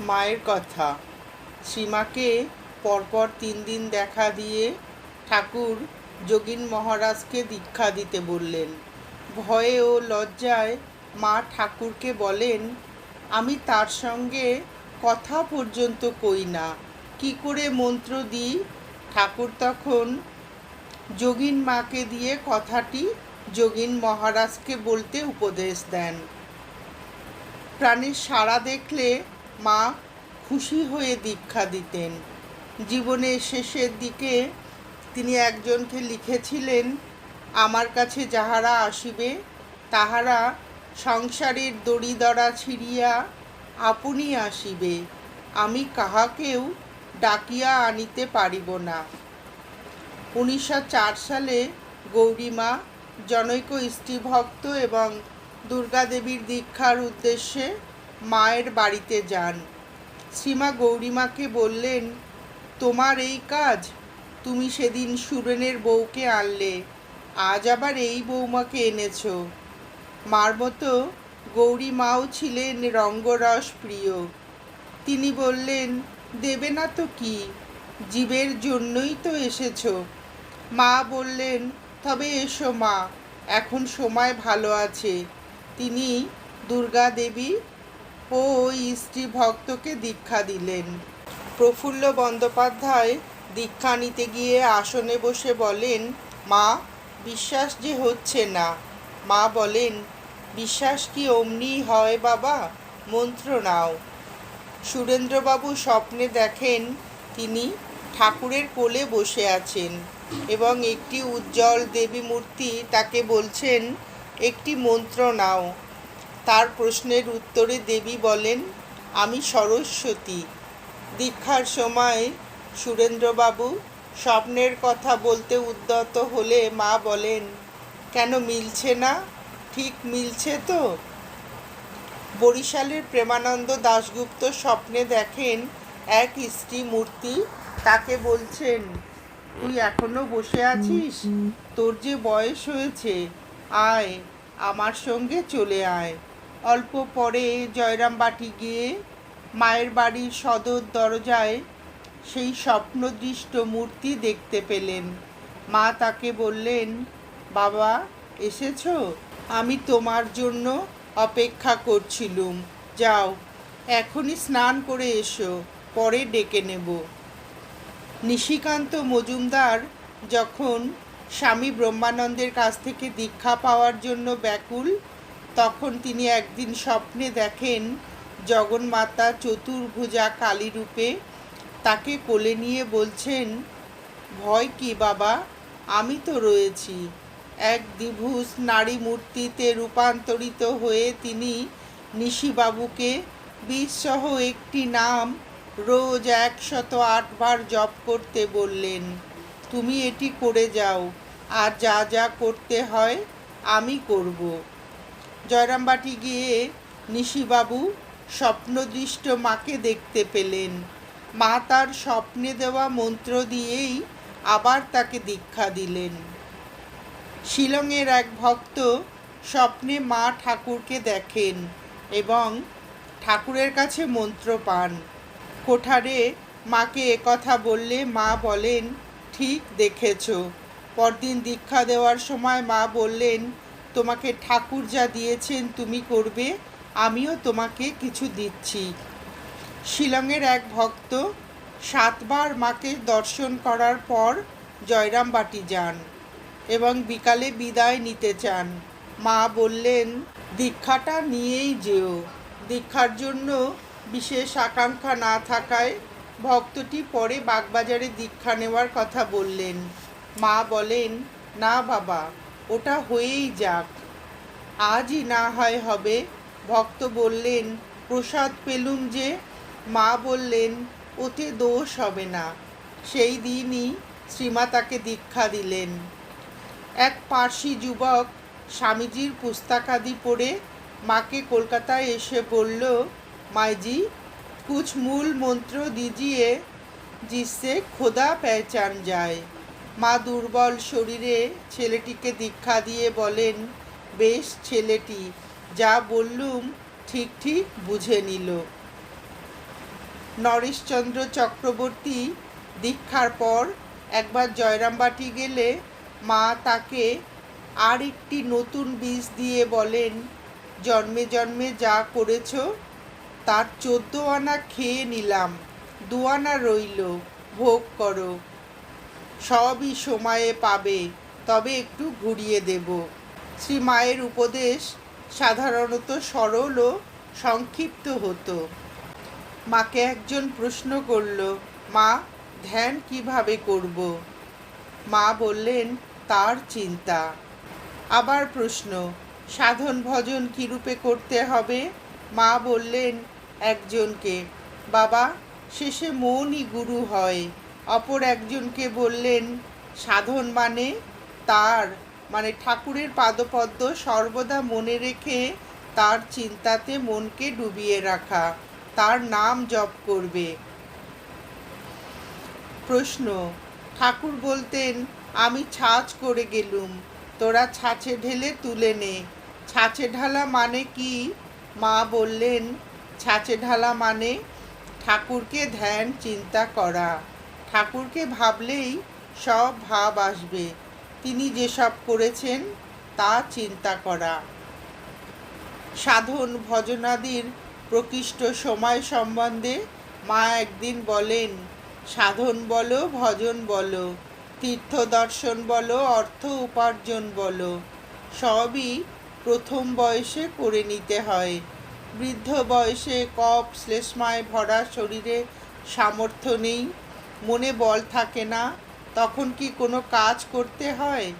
মায়ের কথা। সীমাকে পরপর তিন দিন দেখা দিয়ে ঠাকুর যোগিন মহারাজকে দীক্ষা দিতে বললেন। ভয়ে ও লজ্জায় মা ঠাকুরকে বলেন, আমি তার সঙ্গে কথা পর্যন্ত কই না। কি করে মন্ত্র দিই? ঠাকুর তখন যোগিন মাকে দিয়ে কথাটি যোগিন মহারাজকে বলতে উপদেশ দেন। প্রাণের সাড়া দেখলে মা খুশি হয়ে দীক্ষা দিতেন। জীবনের শেষের দিকে তিনি একজনকে লিখেছিলেন, আমার কাছে যাহারা আসিবে, তাহারা সংসারের দড়িদড়া ছিড়িয়া আপনি আসিবে। আমি কাহাকেও ডাকিয়া আনিতে পারিব না। উনিশশো চার সালে গৌরীমা জনৈক স্ত্রীভক্ত এবং দুর্গাদেবীর দীক্ষার উদ্দেশ্যে মায়ের বাড়িতে যান। শ্রীমা গৌরীমাকে বললেন, তোমার এই কাজ? তুমি সেদিন সুরেনের বউকে আনলে, আজ আবার এই বৌমাকে এনেছ। মার মতো গৌরী মাও ছিলেন রঙ্গরস প্রিয়। তিনি বললেন, দেবে না তো কি? জীবের জন্যই তো এসেছ। মা বললেন, তবে এসো মা, এখন সময় ভালো আছে। তিনি দুর্গা দেবী ওই স্ত্রী ভক্তকে দীক্ষা দিলেন। প্রফুল্ল বন্দ্যোপাধ্যায় দীক্ষা নিতে গিয়ে আসনে বসে বলেন, মা, বিশ্বাস যে হচ্ছে না। মা বলেন, বিশ্বাস কি অমনি হয় বাবা? মন্ত্র নাও। সুরেন্দ্রবাবু স্বপ্নে দেখেন তিনি ঠাকুরের কোলে বসে আছেন এবং একটি উজ্জ্বল দেবী মূর্তি তাকে বলছেন, একটি মন্ত্র নাও। তার প্রশ্নের উত্তরে দেবী বলেন, আমি সরস্বতী। দীক্ষার সময় সুরেন্দ্রবাবু স্বপ্নের কথা বলতে উদ্যত হলে মা বলেন, কেন মিলছে না? ঠিক মিলছে তো? বরিশালের প্রেমানন্দ দাশগুপ্ত স্বপ্নে দেখেন এক স্ত্রী মূর্তি, তাকে বলছেন, তুই এখনও বসে আছিস? তোর যে বয়স হয়েছে, আয়, আমার সঙ্গে চলে আয়। অল্প পরে জয়রামবাটি গিয়ে মায়ের বাড়ির সদর দরজায় সেই স্বপ্নদৃষ্ট মূর্তি দেখতে পেলেন। মা তাকে বললেন, বাবা, এসেছ? আমি তোমার জন্য অপেক্ষা করছিলুম। যাও, এখনই স্নান করে এসো, পরে ডেকে নেব। নিশিকান্ত মজুমদার যখন স্বামী ব্রহ্মানন্দের কাছ থেকে দীক্ষা পাওয়ার জন্য ব্যাকুল তখন তিনি একদিন স্বপ্নে দেখেন জগন্মাতা চতুর্ভুজা কালী রূপে তাকে কোলে নিয়ে বলছেন, ভয় কি বাবা? আমি তো রয়েছি। এক দ্বিভুজ নারী মূর্তিতে রূপান্তরিত হয়ে তিনি নিশিবাবুকে বিষসহ একটি নাম রোজ একশত আটবার জপ করতে বললেন, তুমি এটি করে যাও, আর যা যা করতে হয় আমি করব। জয়রামবাটি গিয়ে নিশিবাবু স্বপ্নদৃষ্ট মাকে দেখতে পেলেন। মা তার স্বপ্নে দেওয়া মন্ত্র দিয়েই আবার তাকে দীক্ষা দিলেন। শিলংয়ের এক ভক্ত স্বপ্নে মা ঠাকুরকে দেখেন এবং ঠাকুরের কাছে মন্ত্র পান। কোঠারে মাকে একথা বললে মা বলেন, ঠিক দেখেছ। পরদিন দীক্ষা দেওয়ার সময় মা বললেন তোমাকে ঠাকুর যা দিয়েছেন তুমি করবে, আমিও তোমাকে কিছু দিচ্ছি। শিলংয়ের এক ভক্ত সাতবার মাকে দর্শন করার পর জয়রামবাটি যান এবং বিকালে বিদায় নিতে চান। মা বললেন, দীক্ষাটা নিয়েই যেও। দীক্ষার জন্য বিশেষ আকাঙ্ক্ষা না থাকায় ভক্তটি পরে বাগবাজারে দীক্ষা নেওয়ার কথা বললেন। মা বলেন, না বাবা ওটা হয়েই যাক আজই না হয় হবে ভক্ত বললেন প্রসাদ পেলুম যে মা বললেন ওতে দোষ হবে না সেই দিনই শ্রীমা তাকে দীক্ষা দিলেন এক পার্সি যুবক স্বামীজির পুস্তকাদি পড়ে মাকে কলকাতায় এসে বলল মাইজি কুছ মূল মন্ত্র দিজিয়ে जिससे খোদা পেহচান যায় মা দুর্বল শরীরে ছেলেটিকে দীক্ষা দিয়ে বলেন, বেশ ছেলেটি, যা বললুম ঠিক ঠিক বুঝে নিল। নরেশচন্দ্র চক্রবর্তী দীক্ষার পর একবার জয়রামবাটি গেলে মা তাকে আর একটি নতুন বীজ দিয়ে বলেন, জন্মে জন্মে যা করেছ, তার চোদ্দ আনা খেয়ে নিলাম, দু আনা রইল, ভোগ করো। সবই সময়ে পাবে, তবে একটু ঘুরিয়ে দেব। শ্রী মায়ের উপদেশ সাধারণত সরল ও সংক্ষিপ্ত হতো। মাকে একজন প্রশ্ন করল, মা, ধ্যান কীভাবে করব? মা বললেন, তার চিন্তা। আবার প্রশ্ন, সাধন ভজন কীরূপে করতে হবে? মা বললেন, একজনকে। বাবা, শেষে মনই গুরু হয়। অপর একজনকে বললেন, সাধন মানে তার মানে ঠাকুরের পাদপদ্ম সর্বদা মনে রেখে তার চিন্তাতে মনকে ডুবিয়ে রাখা, তার নাম জপ করবে। প্রশ্ন, ঠাকুর বলতেন, আমি ছাঁচ করে গেলুম, তোরা ছাঁচে ঢেলে তুলে নে। ছাঁচে ঢালা মানে কি? মা বললেন, ছাঁচে ঢালা মানে ঠাকুরকে ধ্যান, চিন্তা করা। ঠাকুরকে ভাবলেই সব ভাব আসবে। তিনি যেসব করেছেন, তা চিন্তা করা। সাধন ভজনাদির প্রকৃষ্ট সময় সম্বন্ধে মা একদিন বলেন, সাধন বলো, ভজন বলো, তীর্থ দর্শন বলো, অর্থ উপার্জন বলো, সবই প্রথম বয়সে করে নিতে হয়। বৃদ্ধ বয়সে কপ, শ্লেষ্মায় ভরা শরীরে সামর্থ্য নেই মনে বল থাকে না, তখন কি কোনো কাজ করতে হয়?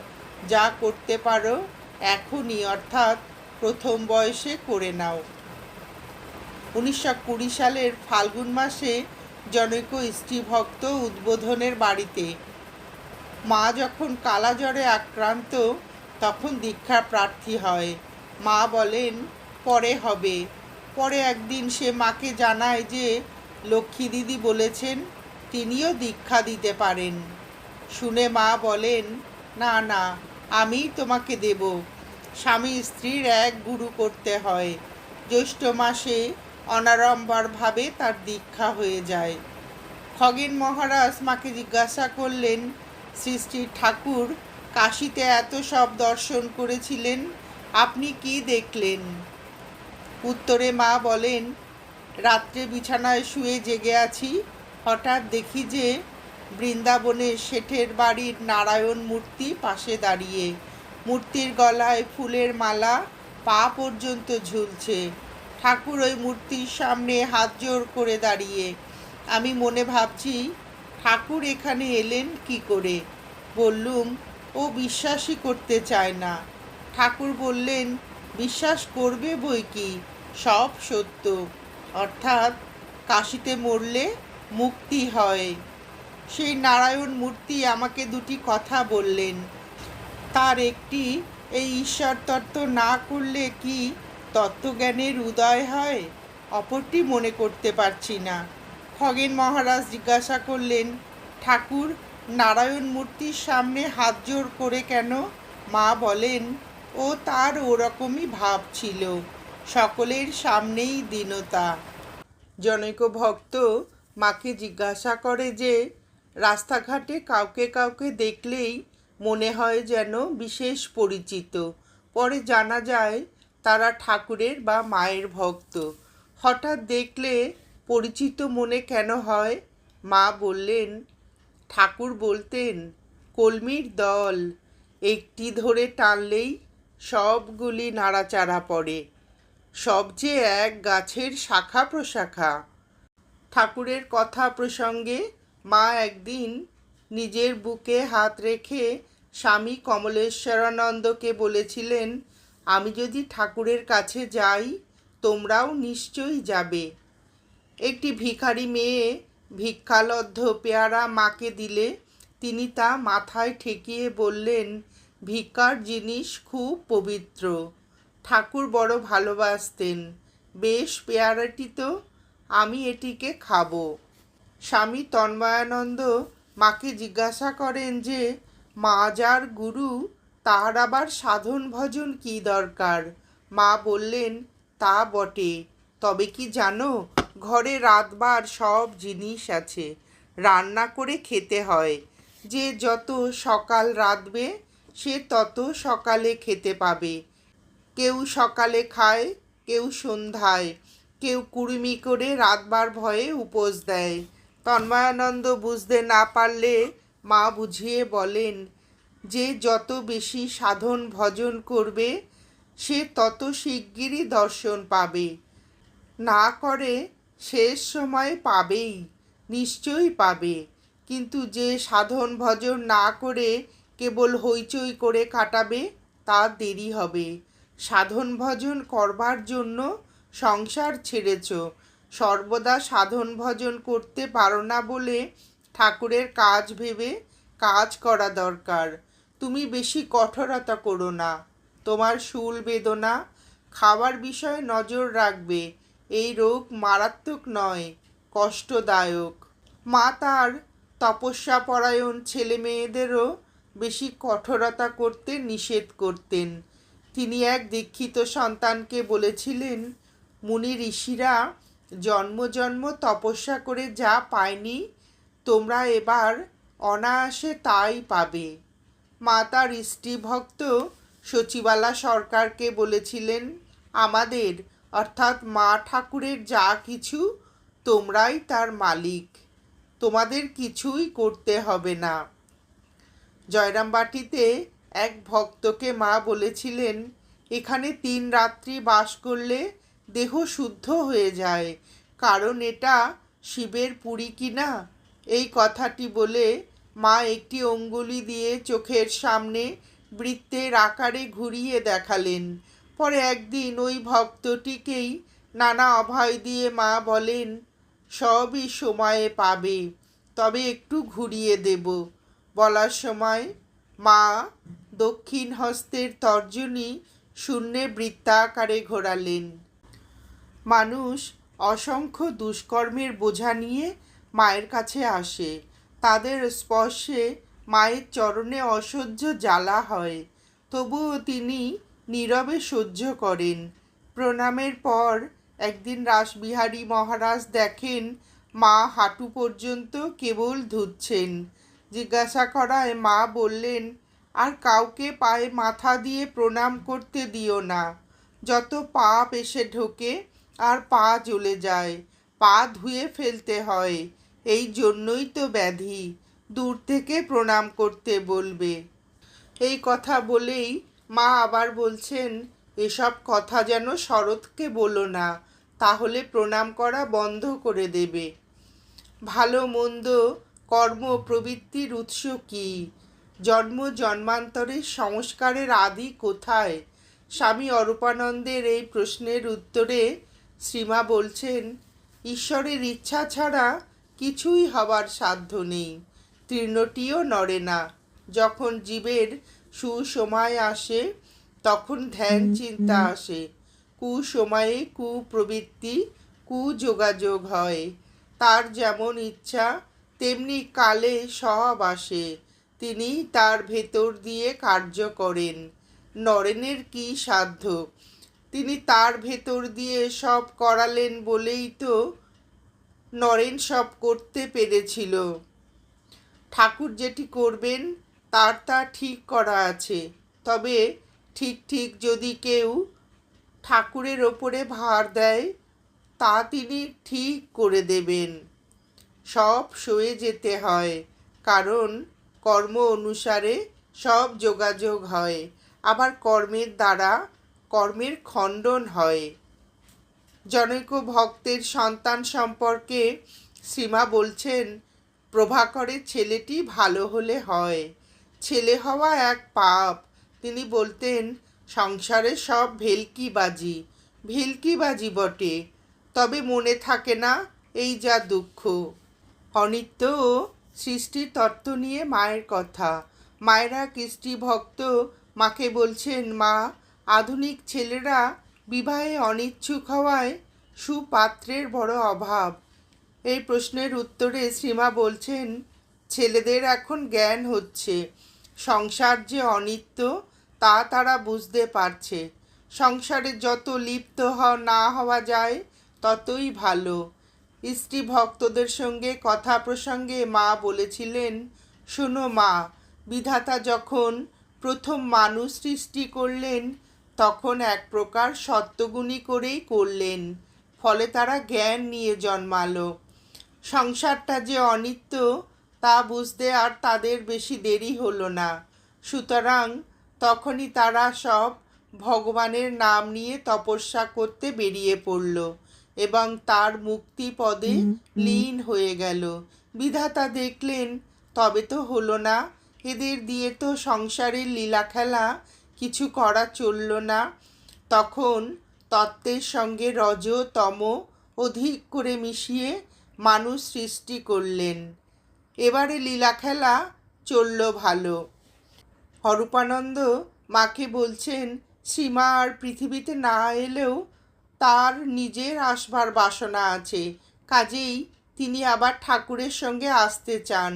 যা করতে পারো এখনই, অর্থাৎ প্রথম বয়সে করে নাও। উনিশশো কুড়ি সালের ফাল্গুন মাসে জনৈক স্ত্রীভক্ত উদ্বোধনের বাড়িতে, মা যখন কালাজ্বরে আক্রান্ত, তখন দীক্ষা প্রার্থী হয়। মা বলেন, পরে হবে। পরে একদিন সে মাকে জানায় যে, লক্ষ্মী দিদি বলেছেন তিনিও দীক্ষা দিতে পারেন। শুনে মা বলেন, না না আমি তোমাকে দেব। স্বামী স্ত্রীর এক গুরু করতে হয়। জ্যৈষ্ঠ মাসে অনাড়ম্বরভাবে তার দীক্ষা হয়ে যায়। খগেন মহারাজ মাকে জিজ্ঞাসা করলেন শ্রী ঠাকুর, কাশিতে এত সব দর্শন করেছিলেন, আপনি কি দেখলেন? উত্তরে মা বলেন, রাত্রে বিছানায় শুয়ে জেগে আছি হঠাৎ দেখি যে বৃন্দাবনের শেঠের বাড়ির নারায়ণ মূর্তি পাশে দাঁড়িয়ে। মূর্তির গলায় ফুলের মালা, পা পর্যন্ত ঝুলছে। ঠাকুর ওই মূর্তির সামনে হাত জোর করে দাঁড়িয়ে। আমি মনে ভাবছি, ঠাকুর এখানে এলেন কি করে? বললুম, ও বিশ্বাসই করতে চায় না। ঠাকুর বললেন, বিশ্বাস করবে বই কি? সব সত্য। অর্থাৎ কাশিতে মরলে মুক্তি হয়। সেই নারায়ণ মূর্তি আমাকে দুটি কথা বললেন। তার একটি, এই ঈশ্বর তত্ত্ব না করলে কি তত্ত্বজ্ঞানের উদয় হয়? অপরটি, মনে করতে পারছি না। খগেন মহারাজ জিজ্ঞাসা করলেন, ঠাকুর, নারায়ণ মূর্তির সামনে হাত জোর করে কেন? মা বলেন, ও তার ওরকমই ভাব ছিল। সকলের সামনেই দীনতা। জনৈক ভক্ত মাকে জিজ্ঞাসা করে যে, রাস্তাঘাটে কাউকে কাউকে দেখলেই মনে হয় যেন বিশেষ পরিচিত। পরে জানা যায়, তারা ঠাকুরের বা মায়ের ভক্ত। হঠাৎ দেখলে পরিচিত মনে কেন হয়? মা বললেন, ঠাকুর বলতেন, কলমির দল একটি ধরে টানলেই সবগুলি নাড়াচাড়া পড়ে। সবচেয়ে এক গাছের শাখা প্রশাখা। ঠাকুরের কথা প্রসঙ্গে মা একদিন নিজের বুকে হাত রেখে স্বামী কমলেশ্বরানন্দকে বলেছিলেন, আমি যদি ঠাকুরের কাছে যাই, তোমরাও নিশ্চয়ই যাবে। একটি ভিখারি মেয়ে ভিক্ষালব্ধ পেয়ারা মাকে দিলে, তিনি তা মাথায় ঠেকিয়ে বললেন, ভিক্ষার জিনিস খুব পবিত্র। ঠাকুর বড় ভালোবাসতেন। বেশ পেয়ারাটি তো আমি এটিকে খাব। স্বামী তন্ময়ানন্দ মাকে জিজ্ঞাসা করেন যে, মা যার গুরু তাহার আবার সাধন ভজন কি দরকার? মা বললেন, তা বটে। তবে কি জানো, ঘরে রাতবার সব জিনিস আছে। রান্না করে খেতে হয়। যে যত সকাল রাঁধবে, সে তত সকালে খেতে পাবে। কেউ সকালে খায়, কেউ সন্ধ্যায়। কেউ কুড়িমি করে রাতবার ভয়ে উপোস দেয়। তন্ময়ানন্দ বুঝতে না পারলে মা বুঝিয়ে বলেন, যে যত বেশি সাধন ভজন করবে, সে তত শিগগিরই দর্শন পাবে। না করে শেষ সময় পাবেই, নিশ্চয়ই পাবে। কিন্তু যে সাধন ভজন না করে কেবল হইচই করে কাটাবে, তা দেরি হবে। সাধন ভজন করবার জন্য সংসার ছেড়েছ। সর্বদা সাধন ভজন করতে পারো না বলে ঠাকুরের কাজ ভেবে কাজ করা দরকার। তুমি বেশি কঠোরতা করো না। তোমার শুল বেদনা খাবার বিষয়ে নজর রাখবে। এই রোগ মারাত্মক নয়, কষ্টদায়ক। মা তার তপস্যা পরায়ণ ছেলে মেয়েদেরও বেশি কঠোরতা করতে নিষেধ করতেন। তিনি এক দীক্ষিত সন্তানকে বলেছিলেন মুনি ঋষিরা জন্ম জন্ম তপস্যা করে যা পায়নি, তোমরা এবার অনায়াসে তাই পাবে। মা তার ভক্ত সচিবালা সরকারকে বলেছিলেন, আমাদের, অর্থাৎ মা ঠাকুরের যা কিছু, তোমরাই তার মালিক। তোমাদের কিছুই করতে হবে না। জয়রামবাটিতে এক ভক্তকে মা বলেছিলেন, এখানে তিন রাত্রি বাস করলে দেহ শুদ্ধ হয়ে যায়। কারণ এটা শিবের পুরী কিনা? এই কথাটি বলে মা একটি অঙ্গুলি দিয়ে চোখের সামনে বৃত্তের আকারে ঘুরিয়ে দেখালেন। পরে একদিন ওই ভক্তটিকেই নানা অভয় দিয়ে মা বলেন, সবই সময়ে পাবে, তবে একটু ঘুরিয়ে দেব। বলার সময় মা দক্ষিণ হস্তের তর্জনী শূন্যে বৃত্তাকারে ঘোরালেন। মানুষ অসংখ্য দুষ্কর্মের বোঝা নিয়ে মায়ের কাছে আসে। তাদের স্পর্শে মায়ের চরণে অসহ্য জ্বালা হয়। তবুও তিনি নীরবে সহ্য করেন। প্রণামের পর একদিন রাসবিহারী মহারাজ দেখেন মা হাঁটু পর্যন্ত কেবল ধুচ্ছেন জিজ্ঞাসা করায় মা বললেন, আর কাউকে পায়ে মাথা দিয়ে প্রণাম করতে দিও না। যত পাপ এসে ঢোকে আর পা জ্বলে যায়, পা ধুয়ে ফেলতে হয়। এই জন্যই তো ব্যাধি, দূর থেকে প্রণাম করতে বলবে। এই কথা বলেই মা আবার বলছেন, এসব কথা যেন শরৎকে বলো না, তাহলে প্রণাম করা বন্ধ করে দেবে। ভালো মন্দ কর্ম প্রবৃত্তির উৎস কী? জন্ম জন্মান্তরের সংস্কারের আদি কোথায়? স্বামী অরূপানন্দের এই প্রশ্নের উত্তরে শ্রীমা বলছেন ঈশ্বরের ইচ্ছা ছাড়া কিছুই হবার সাধ্য নেই। তৃণটিও নড়ে না। যখন জীবের সুসময় আসে তখন ধ্যান চিন্তা আসে। কুসময়ে কুপ্রবৃত্তি কুযোগাযোগ হয়। তার যেমন ইচ্ছা তেমনি কালে সব আসে। তিনি তার ভেতর দিয়ে কার্য করেন। নরেনের কি সাধ্য? তিনি তার ভেতর দিয়ে সব করালেন বলেই তো নরেন সব করতে পেরেছিল। ঠাকুর যেটি করবেন, তার তা ঠিক করা আছে। তবে ঠিক ঠিক যদি কেউ ঠাকুরের ওপরে ভার দেয়, তা তিনি ঠিক করে দেবেন। সব সয়ে যেতে হয়, কারণ কর্ম অনুসারে সব যোগাযোগ হয়। আবার কর্মের দ্বারা কর্মের খণ্ডন হয়। জনৈক ভক্তের সন্তান সম্পর্কে শ্রীমা বলছেন প্রভাকরের ছেলেটি ভালো হলে হয়, ছেলে হওয়া এক পাপ। তিনি বলতেন, সংসারে সব ভেলকিবাজি ভেলকিবাজি বটে, তবে মনে থাকে না এই যা দুঃখ। অনিত্য সৃষ্টির তত্ত্ব নিয়ে মায়ের কথা। মায়েরা কৃষ্টি ভক্ত মাকে বলছেন, মা আধুনিক ছেলেরা বিবাহে অনিচ্ছুক হওয়ায় সুপাত্রের বড় অভাব। এই প্রশ্নের উত্তরে শ্রীমা বলছেন, ছেলেদের এখন জ্ঞান হচ্ছে। সংসার যে অনিত্য, তা তারা বুঝতে পারছে। সংসারে যত লিপ্ত না হওয়া যায়, ততই ভালো। স্ত্রী ভক্তদের সঙ্গে কথা প্রসঙ্গে মা বলেছিলেন, শোনো মা, বিধাতা যখন প্রথম মানুষ সৃষ্টি করলেন তখন এক প্রকার সত্যগুণী করেই করলেন ফলে তারা জ্ঞান নিয়ে জন্মালো। সংসারটা যে অনিত্য তা বুঝতে আর তাদের বেশি দেরি হলো না। সুতরাং তখনই তারা সব ভগবানের নাম নিয়ে তপস্যা করতে বেরিয়ে পড়ল এবং তার মুক্তি পদে লীন হয়ে গেল। বিধাতা দেখলেন তবে তো হলো না এদের দিয়ে তো সংসারের লীলা খেলা কিছু করা চলল না। তখন তত্ত্বের সঙ্গে রজ তম অধিক করে মিশিয়ে মানুষ সৃষ্টি করলেন। এবারে লীলা খেলা চলল ভালো। অরূপানন্দ মাকে বলছেন, সীমা আর পৃথিবীতে না এলেও তার নিজের আসবার বাসনা আছে। কাজেই তিনি আবার ঠাকুরের সঙ্গে আসতে চান।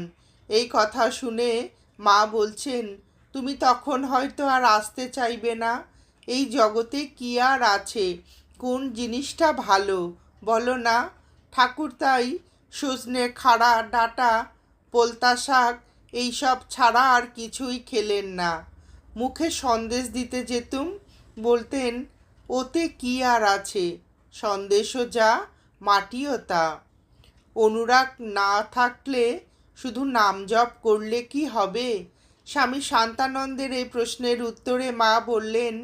এই কথা শুনে মা বলছেন তুমি তখন হয়তো আর আসতে চাইবে না। এই জগতে কি আর আছে? কোন জিনিসটা ভালো? বলো না। ঠাকুর তাই সজনে খাড়া, ডাটা, পোলতা শাক, এইসব ছাড়া আর কিছুই খেলেন না। মুখে সন্দেশ দিতে যেতুম? বলতেন, ওতে কি আর আছে? সন্দেশও যা, মাটিও তা। অনুরাগ না থাকলে শুধু নাম জপ করলে কি হবে? স্বামী শান্তানন্দের এই প্রশ্নের উত্তরে মা বললেন,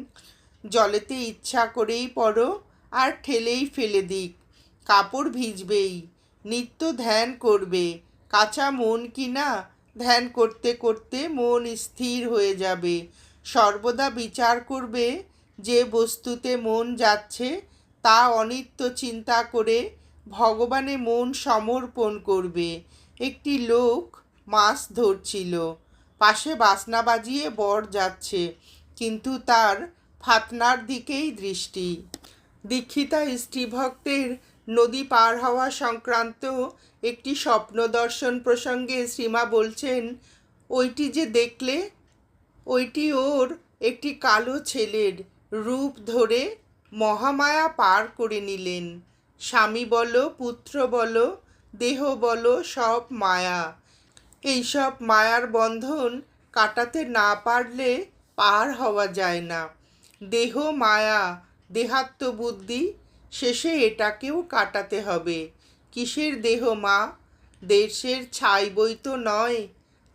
জলেতে ইচ্ছা করেই পড়ো আর ঠেলেই ফেলে দিক। কাপড় ভিজবেই, নিত্য ধ্যান করবে। কাঁচা মন কিনা, ধ্যান করতে করতে মন স্থির হয়ে যাবে। সর্বদা বিচার করবে, যে বস্তুতে মন যাচ্ছে, তা অনিত্য চিন্তা করে ভগবানে মন সমর্পণ করবে। একটি লোক মাছ ধরছিল। পাশে বাসনা বাজিয়ে বর যাচ্ছে, কিন্তু তার ফাতনার দিকেই দৃষ্টি। দীক্ষিতা স্ত্রীভক্তের নদী পার হওয়া সংক্রান্ত একটি স্বপ্ন দর্শন প্রসঙ্গে শ্রীমা বলছেন, ওইটি যে দেখলে, ওইটি ওর একটি কালো ছেলের রূপ ধরে মহামায়া পার করে নিলেন। স্বামী বলো, পুত্র বলো, দেহ বলো, সব মায়া। এইসব মায়ার বন্ধন কাটাতে না পারলে পার হওয়া যায় না। দেহ মায়া, দেহাত্ম বুদ্ধি, শেষে এটাকেও কাটাতে হবে। কিসের দেহ মা? দেশের ছাই বই তো নয়,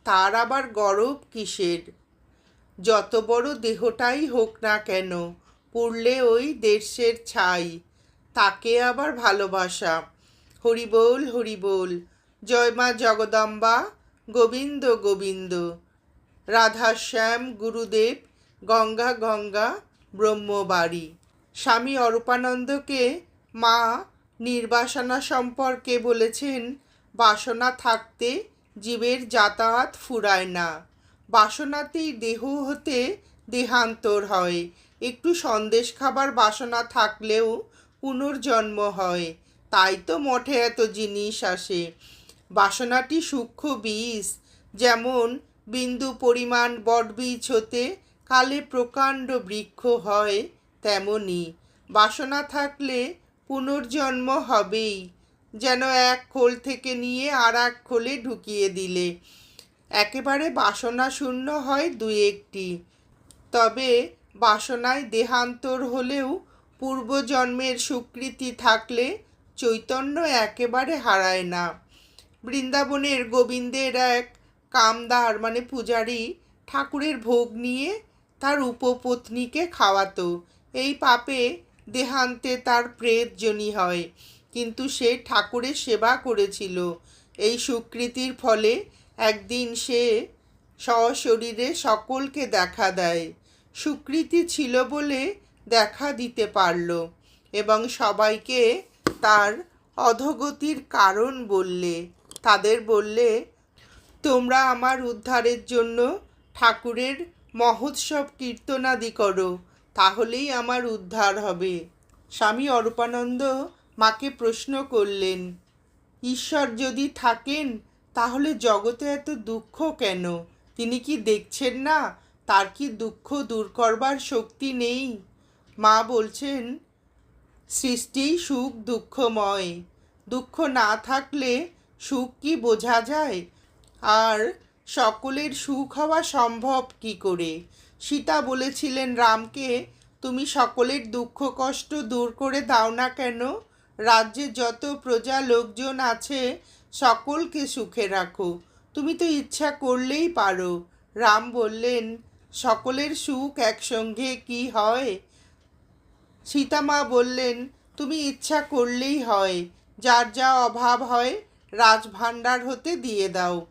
তার আবার গরব কিসের? যত বড় দেহটাই হোক না কেন, পড়লে ওই দেশের ছাই, তাকে আবার ভালোবাসা। হরিবোল হরিবোল, জয় মা জগদম্বা গোবিন্দ গোবিন্দ। রাধাশ্যাম গুরুদেব, গঙ্গা গঙ্গা, ব্রহ্মবাড়ি। স্বামী অরূপানন্দকে মা নির্বাসনা সম্পর্কে বলেছেন, বাসনা থাকতে জীবের যাতায়াত ফুরায় না। বাসনাতেই দেহ হতে দেহান্তর হয়। একটু সন্দেশ খাবার বাসনা থাকলেও পুনর্জন্ম হয়। তাই তো মঠে এত জিনিস আসে। বাসনাটি সূক্ষ্ম বীজ, যেমন বিন্দু পরিমাণ বটবীজ হতে কালে প্রকাণ্ড বৃক্ষ হয় তেমনি। বাসনা থাকলে পুনর্জন্ম হবেই, যেন এক খোল থেকে নিয়ে আর এক খোলে ঢুকিয়ে দিলে। একেবারে বাসনা শূন্য হয় দুই একটি। তবে বাসনায় দেহান্তর হলেও পূর্বজন্মের স্বীকৃতি থাকলে চৈতন্য একেবারে হারায় না। বৃন্দাবনের গোবিন্দের এক কামদার মানে পূজারী, ঠাকুরের ভোগ নিয়ে তার উপপত্নীকে খাওয়াতো। এই পাপে দেহান্তে তার প্রেতজনী হয়, কিন্তু সে ঠাকুরের সেবা করেছিল। এই স্বীকৃতির ফলে একদিন সে সশরীরে সকলকে দেখা দেয়। স্বীকৃতি ছিল বলে দেখা দিতে পারল এবং সবাইকে তার অধগতির কারণ বললে। তাদের বললে, তোমরা আমার উদ্ধারের জন্য ঠাকুরের মহোৎসব কীর্তনাদি করো, তাহলেই আমার উদ্ধার হবে। স্বামী অরূপানন্দ মাকে প্রশ্ন করলেন, ঈশ্বর যদি থাকেন, তাহলে জগতে এত দুঃখ কেন? তিনি কি দেখছেন না? তার কি দুঃখ দূর করবার শক্তি নেই? মা বলছেন সৃষ্টি সুখ দুঃখময়। দুঃখ না থাকলে সুখ কি বোঝা যায়? আর সকলের সুখ হওয়া সম্ভব কি করে? সীতা বলেছিলেন, রামকে তুমি সকলের দুঃখ কষ্ট দূর করে দাও না কেন? রাজ্যে যত প্রজা লোকজন আছে, সকলকে সুখে রাখো। তুমি তো ইচ্ছা করলেই পারো। রাম বললেন, সকলের সুখ একসঙ্গে কি হয়? সীতামা বললেন, তুমি ইচ্ছা করলেই হয়। যার যা অভাব হয় রাজভাণ্ডার হতে দিয়ে দাও।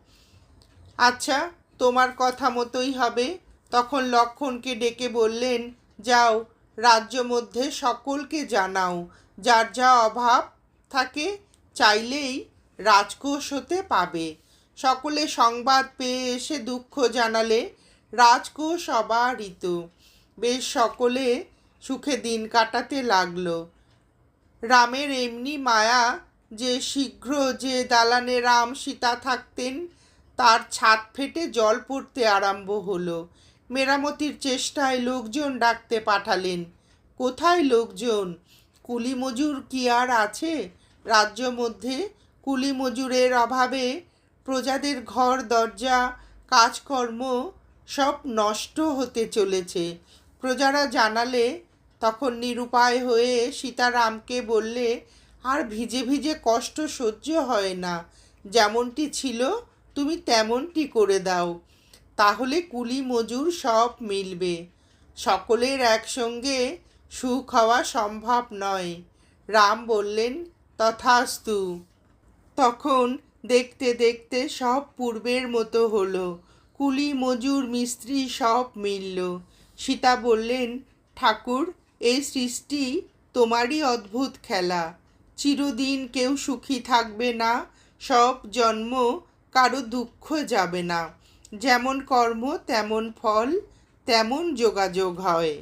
আচ্ছা তোমার কথা মতোই হবে। তখন লক্ষণকে ডেকে বললেন, যাও, রাজ্য মধ্যে সকলকে জানাও। যার যা অভাব থাকে, চাইলেই রাজকোষ হতে পাবে। সকলে সংবাদ পেয়ে এসে দুঃখ জানালে, রাজকোষ অবারিত। বেশ সকলে সুখে দিন কাটাতে লাগল। রামের এমনি মায়া যে শীঘ্র যে দালানে রাম সীতা থাকতেন, তার ছাদ ফেটে জল পড়তে আরম্ভ হলো। মেরামতির চেষ্টায় লোকজন ডাকতে পাঠালেন। কোথায় লোকজন? কুলি মজুর কি আর আছে? রাজ্য মধ্যে কুলি মজুরের অভাবে প্রজাদের ঘর, দরজা, কাজকর্ম সব নষ্ট হতে চলেছে। প্রজারা জানালে, তখন নিরুপায় হয়ে সীতারামকে বললে আর ভিজে ভিজে কষ্ট সহ্য হয় না। যেমনটি ছিল, তুমি তেমনটি করে দাও। তাহলে কুলি মজুর সব মিলবে। সকলের একসঙ্গে সুখ হওয়া সম্ভব নয়, রাম বললেন তথাস্তু। তখন দেখতে দেখতে সব পূর্বের মতো হলো। কুলি মজুর মিস্ত্রি সব মিলল। সীতা বললেন, ঠাকুর, এই সৃষ্টি তোমারই অদ্ভুত খেলা। চিরদিন কেউ সুখী থাকবে না, সব জন্ম কারও দুঃখ যাবে না। যেমন কর্ম, তেমন ফল, তেমন যোগাযোগ হয়।